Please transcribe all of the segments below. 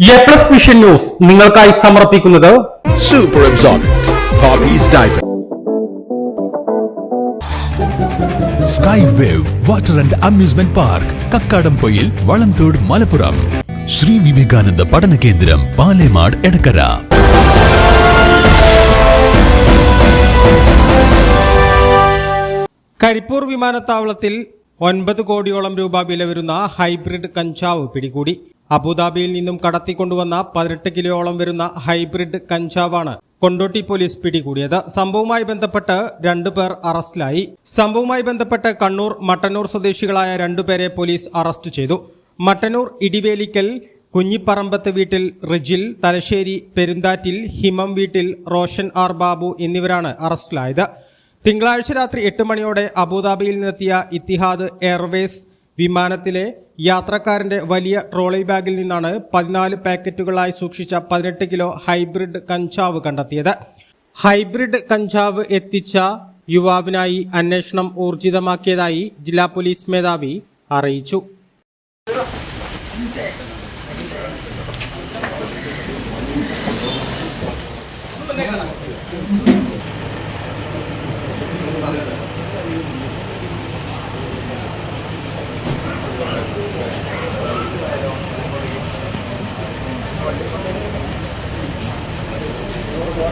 A plus vision news നിങ്ങൾക്കായി സമർപ്പിക്കുന്നത് super absorbent. Sky wave water and amusement park Kakkadampoyil Valamthode Malappuram Sree Vivekananda പഠന കേന്ദ്രം പാലേമാട് എടക്കര കരിപ്പൂർ വിമാനത്താവളത്തിൽ ഒൻപത് കോടിയോളം രൂപ വില വരുന്ന ഹൈബ്രിഡ് കഞ്ചാവ് പിടികൂടി. അബുദാബിയിൽ നിന്നും കടത്തിക്കൊണ്ടുവന്ന പതിനെട്ട് കിലോയോളം വരുന്ന ഹൈബ്രിഡ് കഞ്ചാവാണ് കൊണ്ടോട്ടി പോലീസ് പിടികൂടിയത്. സംഭവവുമായി ബന്ധപ്പെട്ട് രണ്ടുപേർ അറസ്റ്റിലായി. സംഭവവുമായി ബന്ധപ്പെട്ട് കണ്ണൂർ മട്ടന്നൂർ സ്വദേശികളായ രണ്ടുപേരെ പോലീസ് അറസ്റ്റ് ചെയ്തു. മട്ടന്നൂർ ഇടിവേലിക്കൽ കുഞ്ഞിപ്പറമ്പത്ത് വീട്ടിൽ റിജിൽ തലശ്ശേരി പെരുന്താറ്റിൽ ഹിമം വീട്ടിൽ റോഷൻ ആർ ബാബു എന്നിവരാണ് അറസ്റ്റിലായത്. തിങ്കളാഴ്ച രാത്രി എട്ട് മണിയോടെ അബുദാബിയിൽ നിന്നെത്തിയ ഇത്തിഹാദ് എയർവേസ് വിമാനത്തിലെ യാത്രക്കാരന്റെ വലിയ ട്രോളി ബാഗിൽ നിന്നാണ് പതിനാല് പാക്കറ്റുകളായി സൂക്ഷിച്ച പതിനെട്ട് കിലോ ഹൈബ്രിഡ് കഞ്ചാവ് കണ്ടെത്തിയത്. ഹൈബ്രിഡ് കഞ്ചാവ് എത്തിച്ച യുവാവിനായി അന്വേഷണം ഊർജിതമാക്കിയതായി ജില്ലാ പോലീസ് മേധാവി അറിയിച്ചു.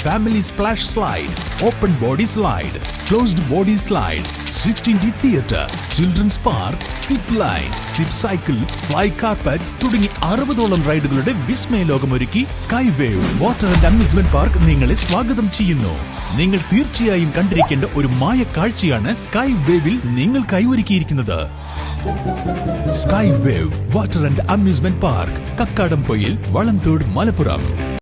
splash slide open body slide closed body slide sixteen D theatre children's park zip line zip cycle fly carpet തുടങ്ങി അറുപതോളം റൈഡുകളുടെ വിസ്മയ ലോകമൊരുക്കി sky wave water and amusement park നിങ്ങളെ സ്വാഗതം ചെയ്യുന്നു. നിങ്ങൾ തീർച്ചയായും കണ്ടിരിക്കേണ്ട ഒരു മായ കാഴ്ചയാണ് സ്കൈ വേവിൽ നിങ്ങൾക്കായി ഒരുക്കിയിരിക്കുന്നത് sky wave water and amusement park Kakkadampoyil Valamthode Malappuram.